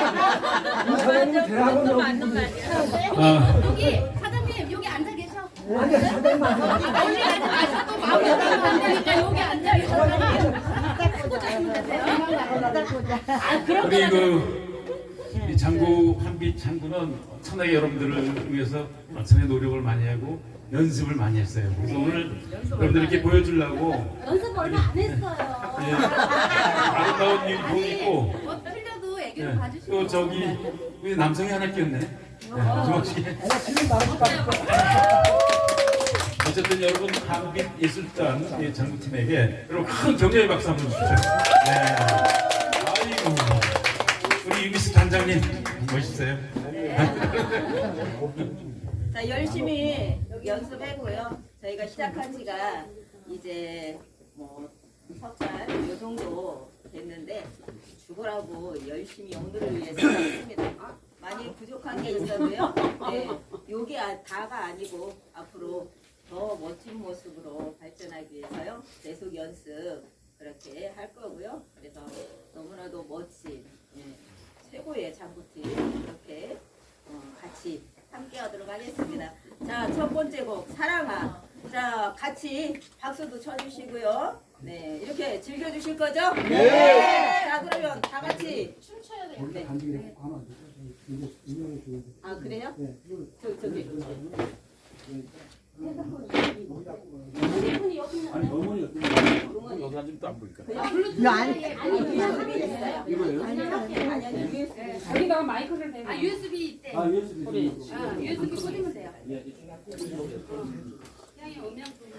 사장님 대학원. 아, 여기 사장님 여기 앉아 계셔. 아니 사장님만 멀리 가지 마셔. 또 마음에 들면 안 되니까 여기 앉아 되세요. 우리 그, 이 장구, 한빛 장구는 엄청나게 여러분들을 위해서 엄청나게 노력을 많이 하고 연습을 많이 했어요. 그래서 오늘 여러분들 이렇게 보여주려고 연습 얼마 안 했어요. 예, 아름다운 유니폼 입고 애기로 예, 봐주시고. 또 저기 우리 남성이 하나 끼었네. 예, 지금 말하지 말고 어쨌든 여러분 한빛 예술단 이 장구팀에게 여러분 큰 격려의 박수 한번 주십시오. 네. 아이고 우리 유비스 단장님 멋있어요. 자 열심히 연습하고요. 저희가 시작한 지가 이제 뭐 석달 요 정도 됐는데 죽으라고 열심히 오늘을 위해서 했습니다. 많이 부족한 게 있어도요. 네, 요게 아- 다가 아니고 앞으로 더 멋진 모습으로 발전하기 위해서요. 계속 연습 그렇게 할 거고요. 그래서 너무나도 멋진 예, 최고의 장구팀 이렇게 어, 같이 함께 하도록 하겠습니다. 자, 첫 번째 곡, 사랑아. 자, 같이 박수도 쳐주시고요. 네, 이렇게 즐겨주실 거죠? 네. 자, 그러면 다 같이 춤춰야. 단지게 하나 이거 인형을 주고 아, 그래요? 네 저, 저기. 아니 어머니 여기 앉으면 또안 보니까. 아니, USB 있어요. 이거예요? 아니, 아니, 아니, USB. 여기다가 마이크를 대고. 아 USB 있대. 아 USB 아 USB 꽂으면 돼요. 예. 그냥 음영 좀.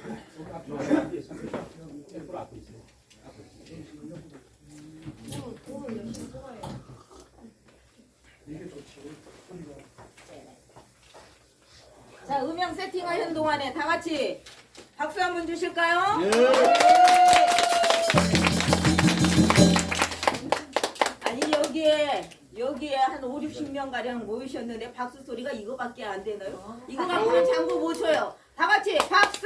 자, 음향 세팅하는 동안에 다 같이 박수 한번 주실까요? 아니 여기에 여기에 한 5, 60명 가량 모이셨는데 박수 소리가 이거밖에 안 되나요? 이거 갖고는 장구 못 쳐요. 다 같이 박수!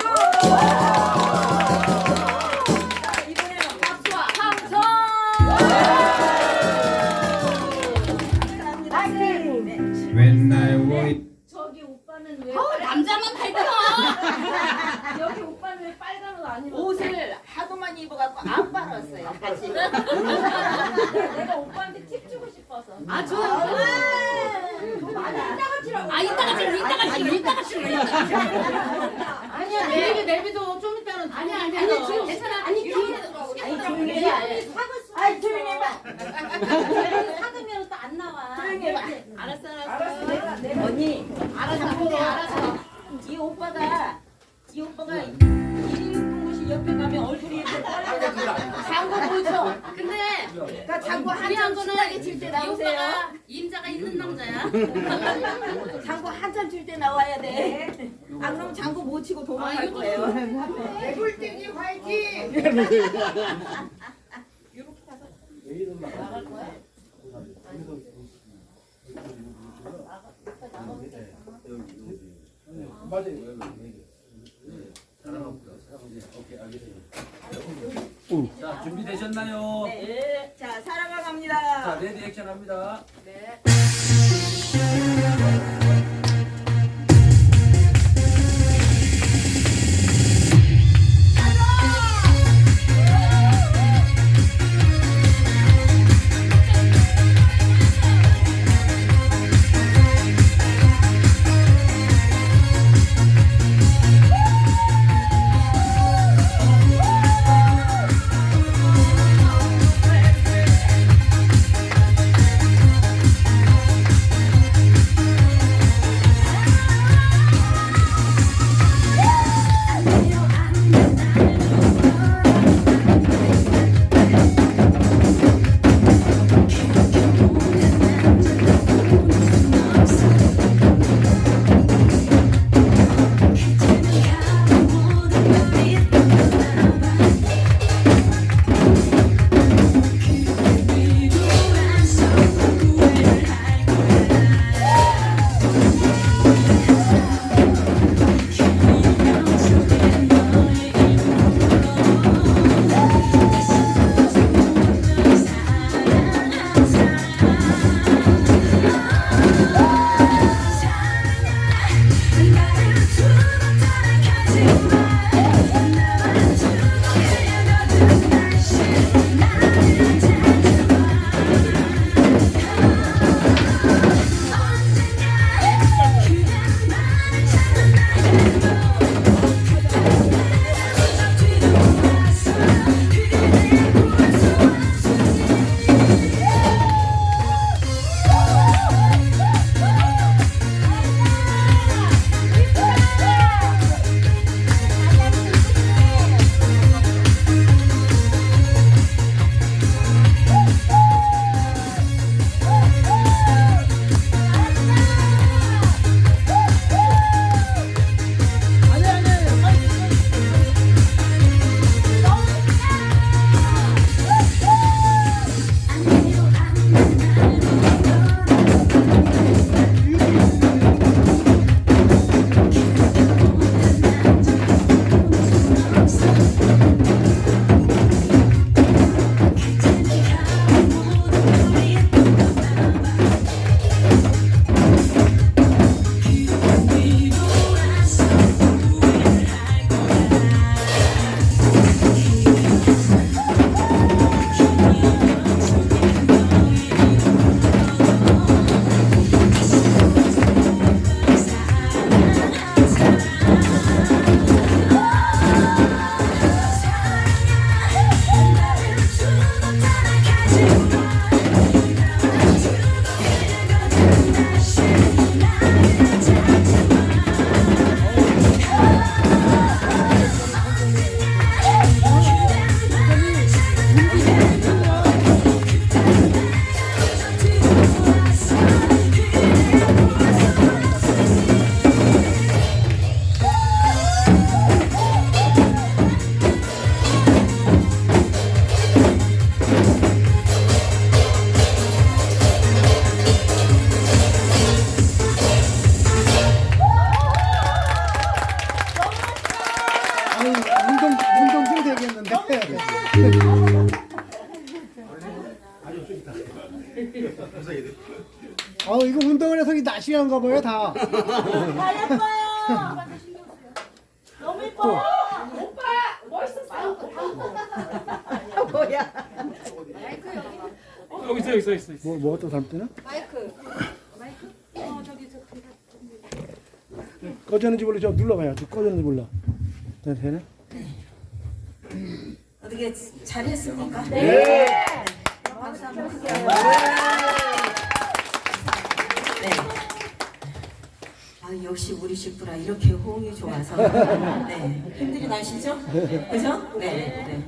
빨간 옷 안 입어? 옷을 하도 많이 입어갖고 안 빨았어요. 같이. 내가 오빠한테 팁 주고 싶어서. 아 좋아. 아 이따가 치료 이따가 치료 이따가 치료. 칠때이 나오세요. 오빠가 임자가 있는 남자야. 장구 한참 칠때 나와야 돼. 아 그럼 장구 못 치고 도망갈 아, 이거 거예요. 개굴땡이 화이팅! 자 준비되셨나요? 네. 자 사랑아 갑니다. 자 레디 액션 합니다. 자 아 이거 운동을 해서 이 날씬한가 봐요 다. 다 예뻐요. 너무 예뻐. 뭐야? 여기 있어 여기 있어 있어. 뭐 뭐가 또 잘못되나? 마이크. 꺼졌는지 몰라 저 눌러봐요. 저 꺼졌는지 몰라. 네, 되네. 어떻게 잘했습니까? 네. 크게 하고. 네. 아, 역시 우리 식구라 이렇게 호응이 좋아서 네 힘들이 나시죠? 그죠? 네, 네.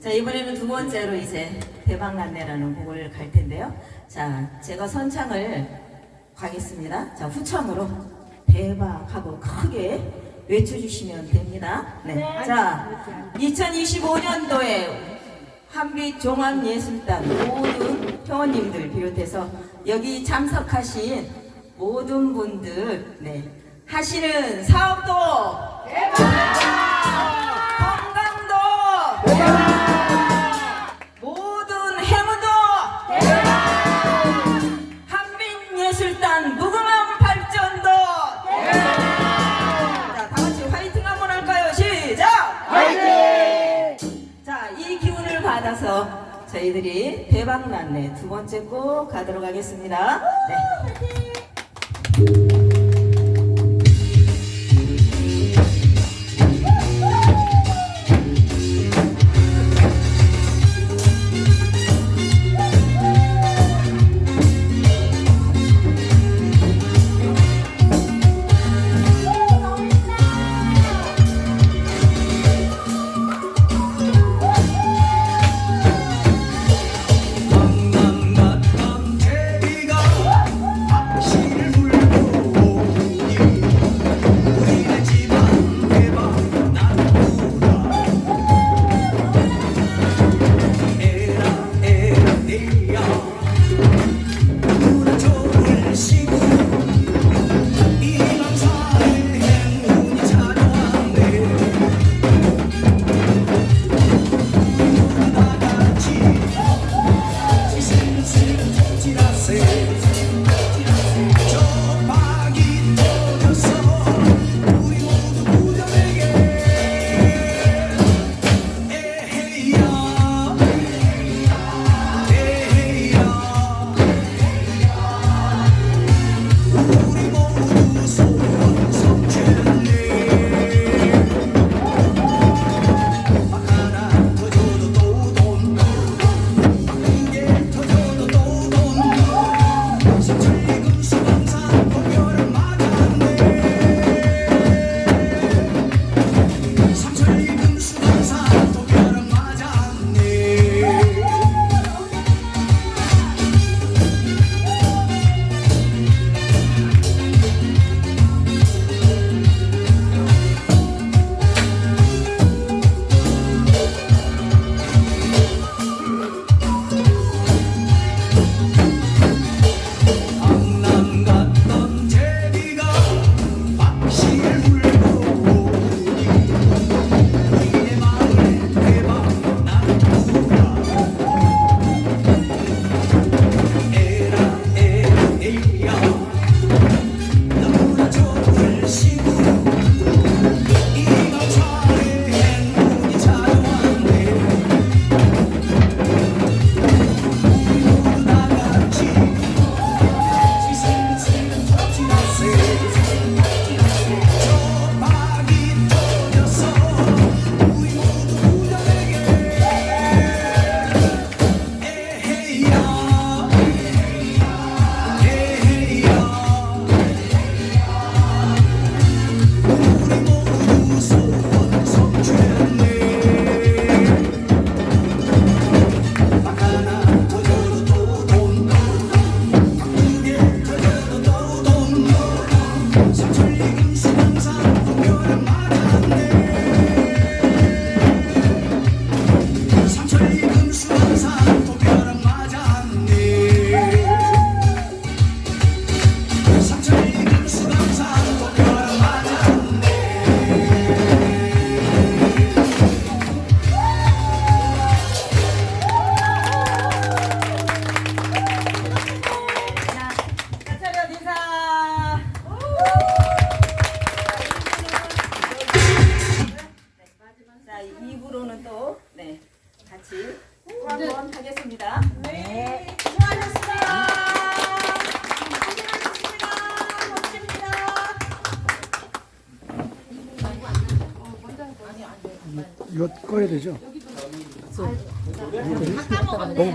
자 이번에는 두 번째로 이제 대박 난내라는 곡을 갈 텐데요. 자 제가 선창을 가겠습니다. 자 후창으로 대박하고 크게 외쳐주시면 됩니다. 네. 자 2025년도에 한빛 종합예술단 모든 회원님들 비롯해서 여기 참석하신 모든 분들 네 하시는 사업도 대박 건강도 대박 모든 행운도 대박 한빛예술단 무궁한 발전도 대박 자 다 같이 화이팅 한번 할까요 시작 자, 이 기운을 받아서 저희들이 대박 났네 두 번째 곡 가도록 하겠습니다. 네. 되죠? 너무, 너무